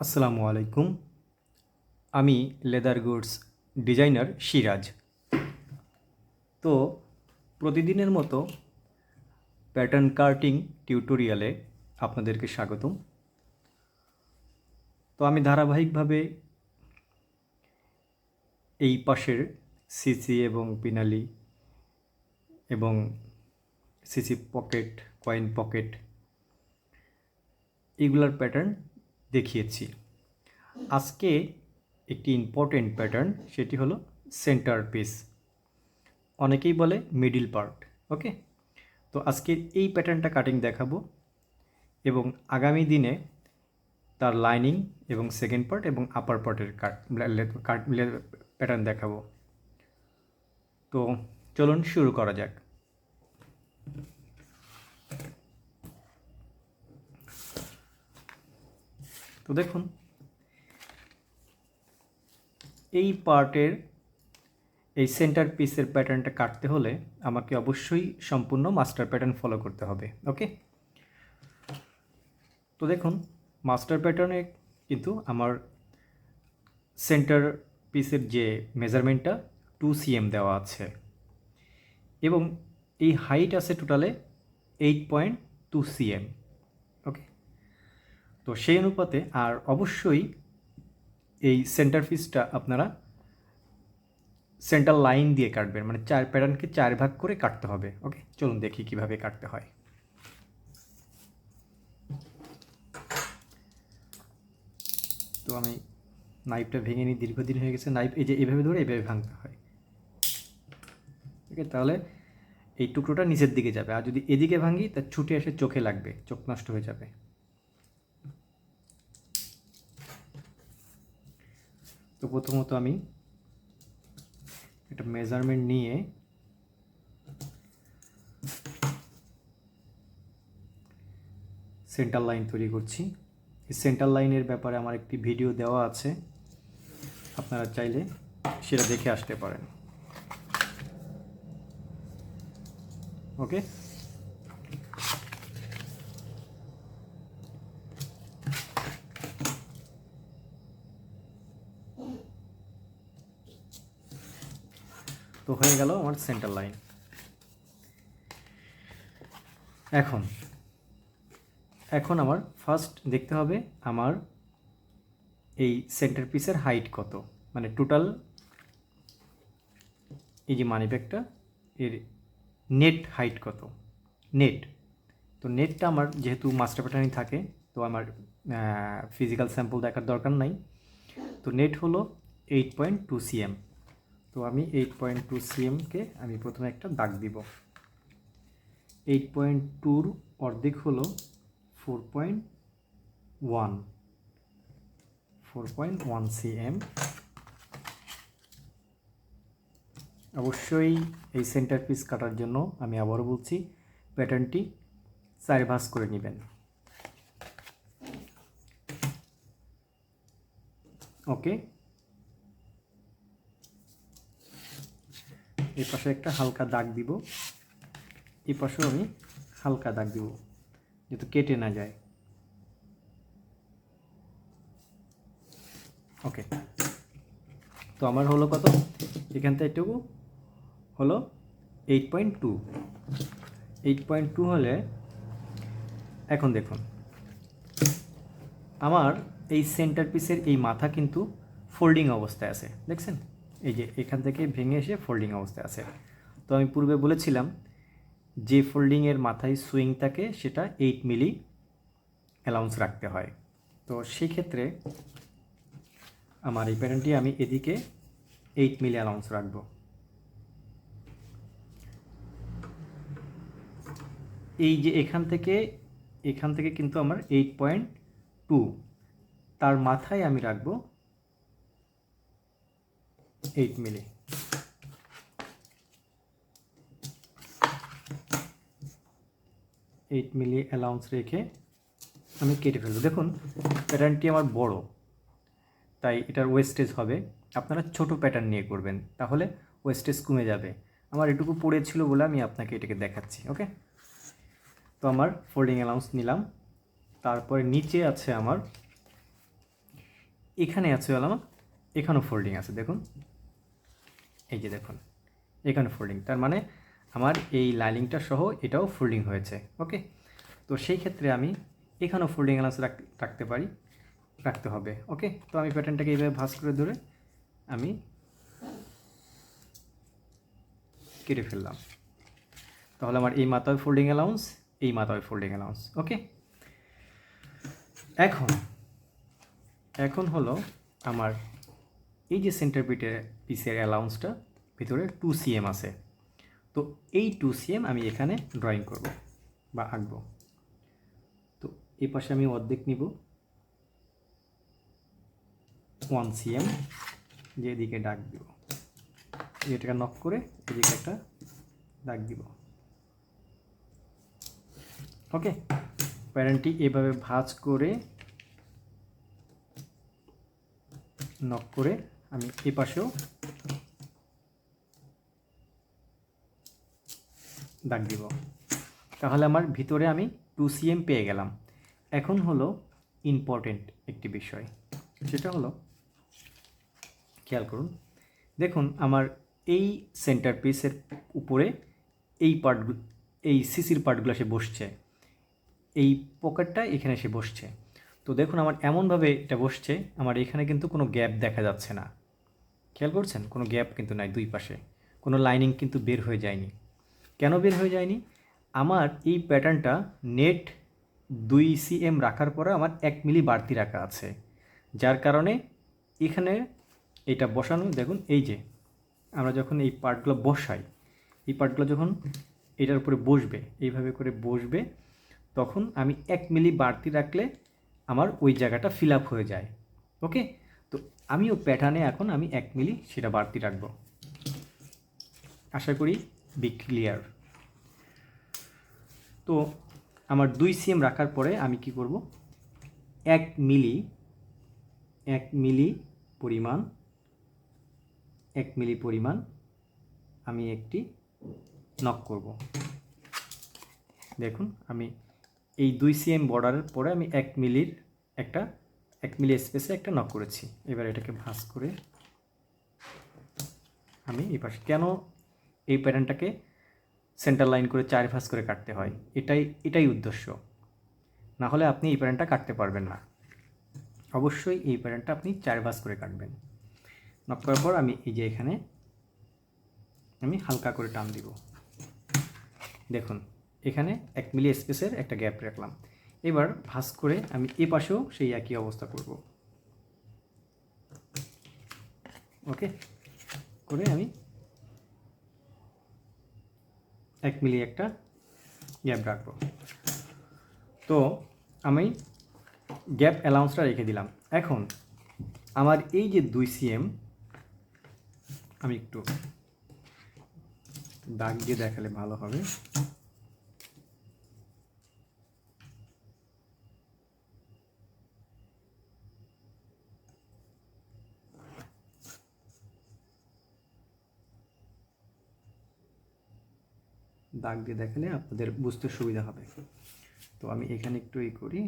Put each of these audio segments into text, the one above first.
আসসালামু আলাইকুম। আমি লেদার গুডস ডিজাইনার সিরাজ। তো প্রতিদিনের মতো প্যাটার্ন কার্টিং টিউটোরিয়ালে আপনাদেরকে স্বাগতম। তো আমি ধারাবাহিকভাবে এই পাশের সিসি এবং পিনালি এবং সিসি পকেট কয়েন পকেট এগুলার প্যাটার্ন দেখিয়েছি। আজকে একটি ইম্পর্টেন্ট প্যাটার্ন সেটি হলো সেন্টার পিস অনেকেই বলে মিডিল পার্ট ওকে তো আজকে এই প্যাটার্নটা কাটিং দেখাবো এবং আগামী দিনে তার লাইনিং এবং সেকেন্ড পার্ট এবং আপার পার্টের কাট কাট প্যাটার্ন দেখাবো। তো চলুন শুরু করা যাক। তো দেখুন, এই পার্টের, এই সেন্টার পিসের প্যাটার্নটা কাটতে হলে আমাকে অবশ্যই সম্পূর্ণ মাস্টার প্যাটার্ন ফলো করতে হবে ওকে তো দেখুন মাস্টার প্যাটার্নে কিন্তু আমার সেন্টার পিসের যে মেজারমেন্টটা টু সিএম দেওয়া আছে। এবং এই হাইট আছে টোটালে এইট পয়েন্ট টু সিএম তো সেই অনুপাতে আর অবশ্যই এই সেন্টার ফিসটা আপনারা সেন্টার লাইন দিয়ে কাটবেন। মানে চার প্যাটার্নকে চার ভাগ করে কাটতে হবে ওকে চলুন দেখি কীভাবে কাটতে হয়। তো আমি নাইফটা ভেঙে নিই, দীর্ঘদিন হয়ে গেছে নাইফ এই যে এভাবে ধরে এভাবে ভাঙতে হয়। ঠিক আছে তাহলে এই টুকরোটা নিচের দিকে যাবে। আর যদি এদিকে ভাঙি, তা ছুটে এসে চোখে লাগবে, চোখ নষ্ট হয়ে যাবে। তো প্রথমত আমি একটা মেজারমেন্ট নিয়ে সেন্টার লাইন তৈরি করছি। এই সেন্টার লাইনের ব্যাপারে আমার একটি ভিডিও দেওয়া আছে। আপনারা চাইলে সেটা দেখে আসতে পারেন। ওকে তো হয়ে গেল আমার সেন্টার লাইন এখন এখন আমার ফার্স্ট দেখতে হবে আমার এই সেন্টার পিসের হাইট কত। মানে টোটাল এই যে মানি ব্যাগটা এর নেট হাইট কত। নেট তো নেটটা আমার যেহেতু মাস্টার প্যাটার্নই থাকে, তো আমার ফিজিক্যাল স্যাম্পল দেখার দরকার নাই। তো নেট হলো এইট পয়েন্ট টু সিএম তো আমি এইট পয়েন্ট টু সিএমকে আমি প্রথমে একটা দাগ দিব। এইট পয়েন্ট টুর অর্ধেক হলো four point one four point one CM অবশ্যই এই সেন্টার পিস কাটার জন্য আমি আবারও বলছি প্যাটার্নটি চার ভাঁজ করে নেবেন। ওকে এই পাশে একটা হালকা দাগ দিব। এই পাশেও আমি হালকা দাগ দিব, যাতে কেটে না যায়। ওকে তো আমার হলো কত? এখান থেকে এটুকু হলো eight point two eight point two হলে এখন দেখুন, আমার এই সেন্টার পিসের এই মাথা কিন্তু ফোল্ডিং অবস্থায় আছে, দেখছেন? এই যে এখান থেকে ভেঙে এসে ফোল্ডিং অবস্থায় আছে। তো আমি পূর্বে বলেছিলাম যে ফোল্ডিংয়ের মাথায় সুইং থাকে, সেটা এইট মিলি অ্যালাউন্স রাখতে হয়। তো সেই ক্ষেত্রে আমার এই প্যাটার্নটি আমি এদিকে এইট মিলি অ্যালাউন্স রাখব। এই যে এখান থেকে এখান থেকে কিন্তু আমার এইট পয়েন্ট টু তার মাথায় আমি রাখব eight milli eight milli allowance রেখে আমি কেটে ফেলব। দেখুন প্যাটার্নটি আমার বড়, তাই এটার ওয়েস্টেজ হবে। আপনারা ছোট প্যাটার্ন নিয়ে করবেন, তাহলে ওয়েস্টেজ কমে যাবে। আমার এটুকু পড়েছিল বলে আমি আপনাকে এটাকে দেখাচ্ছি ওকে তো আমার ফোল্ডিং অ্যালাউন্স নিলাম। তারপরে নিচে আছে আমার, এখানে আছে আমার এখানেও ফোল্ডিং আছে, দেখুন। এই যে দেখুন এখানে ফোল্ডিং তার মানে আমার এই লাইনিংটা সহ এটাও ফোল্ডিং হয়েছে ওকে তো সেই ক্ষেত্রে আমি এখানেও ফোল্ডিং অ্যালাউন্স রাখতে পারি, রাখতে হবে ওকে তো আমি প্যাটার্নটাকে এইভাবে ভাঁজ করে ধরে আমি কেটে ফেললাম। তাহলে আমার এই মাথায় ফোল্ডিং অ্যালাউন্স এই মাথায় ফোল্ডিং অ্যালাউন্স ওকে এখন এখন হলো আমার এই যে সেন্টার পিটের পিসের অ্যালাউন্সটা ভিতরে টু সিএম আছে। তো এই টু সিএম আমি এখানে ড্রয়িং করব বা আঁকবো। তো এই পাশে আমি অর্ধেক নিব। ওয়ান সিএম যে এদিকে ডাক দিব। এটাকে নক করে এদিকে একটা ডাক দিব। ওকে প্যারেন্টটি এভাবে ভাঁজ করে নক করে আমি এ পাশেও। দাগ দিব। তাহলে আমার ভিতরে আমি টু সিএম পেয়ে গেলাম। এখন হলো ইম্পর্টেন্ট একটি বিষয়। সেটা হলো, খেয়াল করুন। দেখুন, আমার এই সেন্টার পিসের উপরে এই পার্টগুলো এই সিসির পার্টগুলো সে বসছে। এই পকেটটা এখানে এসে বসছে। তো দেখুন, আমার এমনভাবে এটা বসছে, আমার এখানে কিন্তু কোনো গ্যাপ দেখা যাচ্ছে না। খেয়াল করছেন? কোনো গ্যাপ কিন্তু নাই দুই পাশে। কোনো লাইনিং কিন্তু বের হয়ে যায়নি। কেন বের হয়ে যায়নি? আমার এই প্যাটার্নটা নেট দুই সিএম রাখার পরে আমার এক মিলি বাড়তি রাখা আছে। যার কারণে এখানে এটা বসানো, দেখুন, এই যে, আমরা যখন এই পার্টগুলো বসাই, এই পার্টগুলো যখন এটার উপরে বসবে, এইভাবে করে বসবে, তখন আমি এক মিলি বাড়তি রাখলে আমার ওই জায়গাটা ফিল আপ হয়ে যায়। ওকে আমিও প্যাটার্নে এখন আমি এক মিলি সেটা বাড়তি রাখব। আশা করি বি ক্লিয়ার তো আমার দুই সিএম রাখার পরে আমি কি করব? এক মিলি এক মিলি পরিমাণ, এক মিলি পরিমাণ আমি একটি নক করব। দেখুন, আমি এই দুই সিএম বর্ডারের পরে আমি এক মিলির একটা এক মিলি স্পেসে একটা নক করেছি। এবার এটাকে ভাঁজ করে আমি এই পাশে, কেন এই প্যাটার্নটাকে সেন্টার লাইন করে চার ভাঁজ করে কাটতে হয়? এটাই এটাই উদ্দেশ্য। না হলে আপনি এই প্যাটার্নটা কাটতে পারবেন না। অবশ্যই এই প্যাটার্নটা আপনি চার ভাঁজ করে কাটবেন। নক করার পর আমি এই যে এখানে আমি হালকা করে টান দিব। দেখুন, এখানে এক মিলি স্পেসের একটা গ্যাপ রাখলাম। এবার ভাঁজ করে আমি এ পাশেও সেই একই অবস্থা করব। ওকে? করে আমি এক মিলি একটা গ্যাপ রাখব। তো আমি গ্যাপ অ্যালাউন্সটা রেখে দিলাম। এখন আমার এই যে দুই সিএম, আমি একটু দাগ দিয়ে দেখালে ভালো হবে। দাগ দিয়ে দেখালে আপনাদের বুঝতে সুবিধা হবে। তো আমি এখানে একটু এই করি।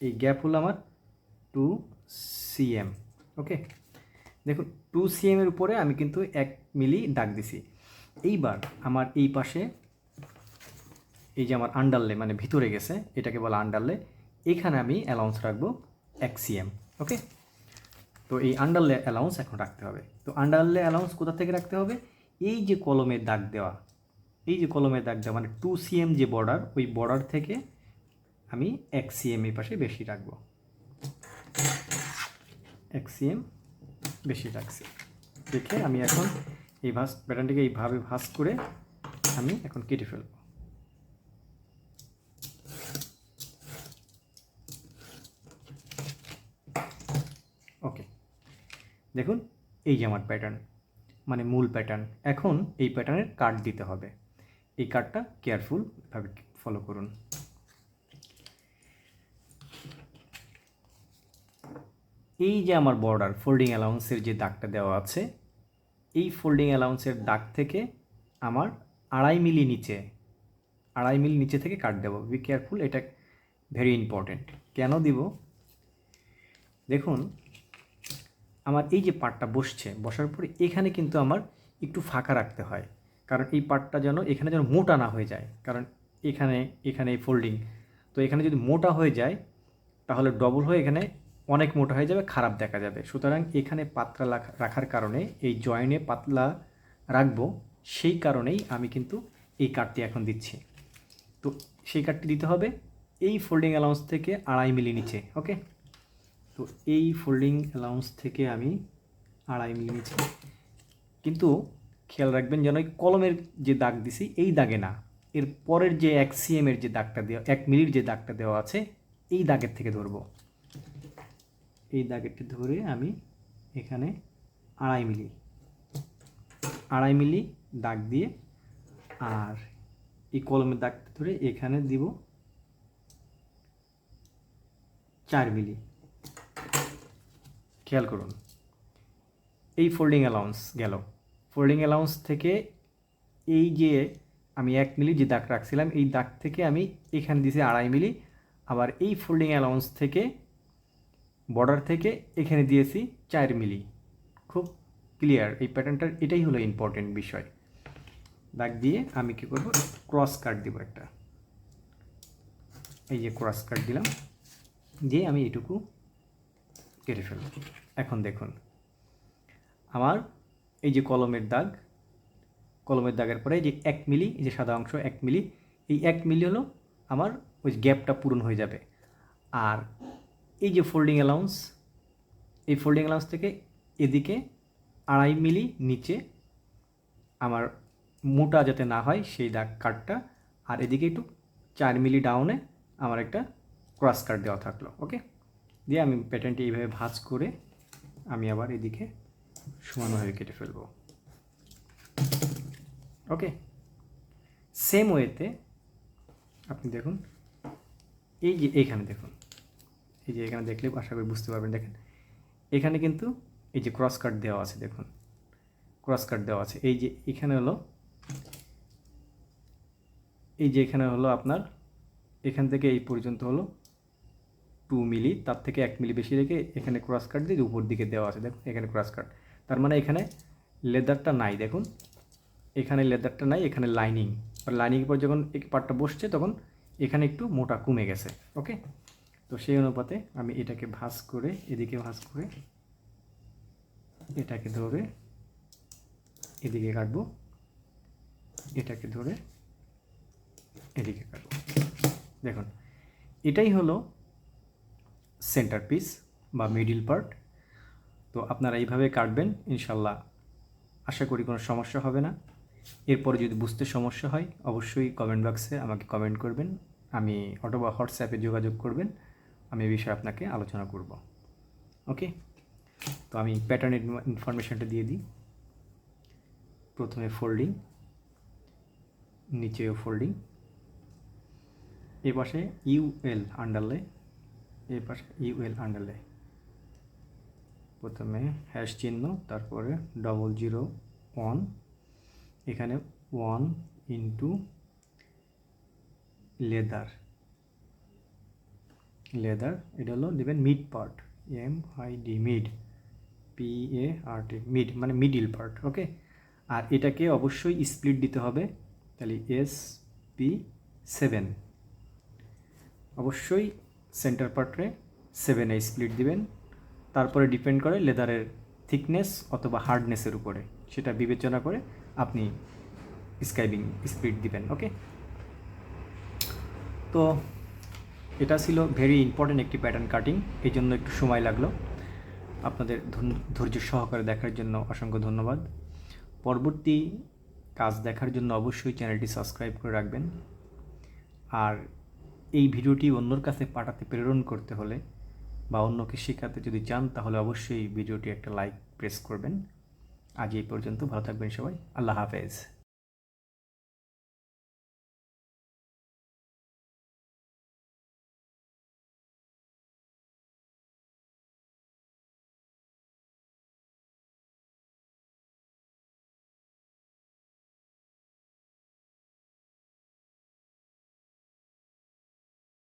এই গ্যাপ হলো আমার টু সিএম ওকে দেখুন টু সিএমের উপরে আমি কিন্তু এক মিলি দাগ দিছি। এইবার আমার এই পাশে এই যে আমার আন্ডারলে মানে ভিতরে গেছে, এটাকে বলা আন্ডারলে এখানে আমি অ্যালাউন্স রাখব এক সিএম ওকে তো এই আন্ডারলে অ্যালাউন্স এখন রাখতে হবে। তো আন্ডারলে অ্যালাউন্স কোথা থেকে রাখতে হবে? এই যে কলমের দাগ দেওয়া, এই যে কলমের দাগ দেওয়া মানে টু সিএম যে বর্ডার ওই বর্ডার থেকে আমি এক সিএম এই পাশে বেশি রাখব। এক সিএম বেশি রাখছি। দেখে আমি এখন এই ভাস প্যাটার্নটিকে এইভাবে ভাস করে আমি এখন কেটে ফেলব ওকে দেখুন, এই যে আমার প্যাটার্ন মানে মূল প্যাটার্ন এখন এই প্যাটার্নের কাট দিতে হবে। এই কাটটা কেয়ারফুলভাবে ফলো করুন। এই যে আমার বর্ডার ফোল্ডিং অ্যালাউন্সের যে দাগটা দেওয়া আছে, এই ফোল্ডিং অ্যালাউন্সের দাগ থেকে আমার আড়াই মিলি নিচে, আড়াই মিলি নিচে থেকে কাট দেবো। বি কেয়ারফুল এটা ভেরি ইম্পর্ট্যান্ট কেন দিব? দেখুন আমার এই যে পাটটা বসছে, বসার পরে এখানে কিন্তু আমার একটু ফাঁকা রাখতে হয়। কারণ এই পাটটা যেন এখানে যেন মোটা না হয়ে যায়। কারণ এখানে এখানে এই ফোল্ডিং তো এখানে যদি মোটা হয়ে যায়, তাহলে ডবল হয়ে এখানে অনেক মোটা হয়ে যাবে, খারাপ দেখা যাবে। সুতরাং এখানে পাতলা রাখার কারণে এই জয়েনে পাতলা রাখব, সেই কারণেই আমি কিন্তু এই কার্ডটি এখন দিচ্ছি। তো সেই কার্ডটি দিতে হবে। এই ফোল্ডিং অ্যালাউন্স থেকে আড়াই মিলি নিচে ওকে তো এই ফোল্ডিং অ্যালাউন্স থেকে আমি আড়াই মিলি কিন্তু খেয়াল রাখবেন যেন ওই কলমের যে দাগ দিছি, এই দাগে না। এর পরের যে এক সিএমের যে দাগটা দেওয়া, এক মিলির যে দাগটা দেওয়া আছে, এই দাগের থেকে ধরবো। এই দাগেরটি ধরে আমি এখানে আড়াই মিলি। আড়াই মিলি দাগ দিয়ে আর এই কলমের দাগটা ধরে এখানে দিব চার মিলি। খেয়াল করুন। এই ফোল্ডিং অ্যালাউন্স গেল। ফোল্ডিং অ্যালাউন্স থেকে এই যে আমি এক মিলি যে দাগ রাখছিলাম, এই দাগ থেকে আমি এখানে দিয়েছি আড়াই মিলি। আবার এই ফোল্ডিং অ্যালাউন্স থেকে বর্ডার থেকে এখানে দিয়েছি চার মিলি। খুব ক্লিয়ার এই প্যাটার্নটার এটাই হলো ইম্পর্টেন্ট বিষয়। দাগ দিয়ে আমি কী করব? ক্রস কাট দিব একটা। এই যে ক্রস কাট দিলাম। দিয়ে আমি এটুকু কেটে ফেলব। এখন দেখুন। আমার এই যে কলমের দাগ, কলমের দাগের পরে যে এক মিলি, এই যে সাদা অংশ এক মিলি, এই এক মিলি হলো আমার ওই গ্যাপটা পূরণ হয়ে যাবে। আর এই যে ফোল্ডিং অ্যালাউন্স এই ফোল্ডিং অ্যালাউন্স থেকে এদিকে আড়াই মিলি নিচে আমার মোটা যাতে না হয় সেই দাগ কাটটা আর এদিকে একটু চার মিলি ডাউনে আমার একটা ক্রস কাট দেওয়া থাকল ওকে দিয়ে আমি প্যাটার্নটি এইভাবে ভাঁজ করে আমি আবার এদিকে সমানভাবে কেটে ফেলব। ওকে সেম ওয়েতে আপনি দেখুন, এই যে এইখানে দেখুন, এই যে এখানে দেখলে আশা করি বুঝতে পারবেন। দেখেন, এখানে কিন্তু এই যে ক্রস কাট দেওয়া আছে, দেখুন ক্রস কাট দেওয়া আছে। এই যে এখানে হলো, এই যে এখানে হলো আপনার, এখান থেকে এই পর্যন্ত হলো টু মিলি তার থেকে এক মিলি বেশি রেখে এখানে ক্রস কাট দিয়ে উপর দিকে দেওয়া আছে। দেখুন, এখানে ক্রস কাট তার মানে এখানে লেদারটা নাই, দেখুন। এখানে লেদারটা নাই, এখানে লাইনিং আর লাইনিংয়ের পর যখন এই পার্টটা বসছে, তখন এখানে একটু মোটা কমে গেছে ওকে তো সেই অনুপাতে আমি এটাকে ভাঁজ করে, এদিকে ভাঁজ করে, এটাকে ধরে এদিকে কাটবো। এটাকে ধরে এদিকে কাটবো। দেখুন, এটাই হলো সেন্টার পিস বা মিডিল পার্ট তো আপনারা এইভাবে কাটবেন, ইনশাল্লাহ আশা করি কোনো সমস্যা হবে না। এরপরে যদি বুঝতে সমস্যা হয়, অবশ্যই কমেন্ট বক্সে আমাকে কমেন্ট করবেন। আমি অথবা হোয়াটসঅ্যাপে যোগাযোগ করবেন। আমি এই বিষয়ে আপনাকে আলোচনা করব। ওকে তো আমি প্যাটার্নের ইনফরমেশনটা দিয়ে দিই। প্রথমে ফোল্ডিং নিচেও ফোল্ডিং এ পাশে ইউএল আন্ডারলে এ পাশে ইউএল আন্ডারলে প্রথমে হ্যাশ চিহ্ন, তারপরে ডবল জিরো ওয়ান এখানে ওয়ান ইন্টু লেদার লেদার এটা হলো দেবেন mid part M I D mid P A R T mid মানে মিডিল পার্ট ওকে আর এটাকে অবশ্যই স্প্লিট দিতে হবে, তাহলে এস পি সেভেন অবশ্যই সেন্টার পার্টে সেভেনে স্প্লিট দিবেন। তারপরে ডিপেন্ড করে লেদারের থিকনেস অথবা হার্ডনেসের উপরে। সেটা বিবেচনা করে আপনি স্কাইবিং স্পিড দিবেন ওকে তো এটা ছিল ভেরি ইম্পর্ট্যান্ট একটি প্যাটার্ন কাটিং এই জন্য একটু সময় লাগল। আপনাদের ধৈর্য সহকারে দেখার জন্য অসংখ্য ধন্যবাদ। পরবর্তী কাজ দেখার জন্য অবশ্যই চ্যানেলটি সাবস্ক্রাইব করে রাখবেন। আর এই ভিডিওটি অন্যর কাছে পাঠাতে প্রেরণ করতে হলে বা অন্যকে শেখাতে যদি চান, তাহলে অবশ্যই ভিডিওটি একটা লাইক, প্রেস করবেন। আজ এই পর্যন্ত, ভালো থাকবেন সবাই। আল্লাহ হাফেজ।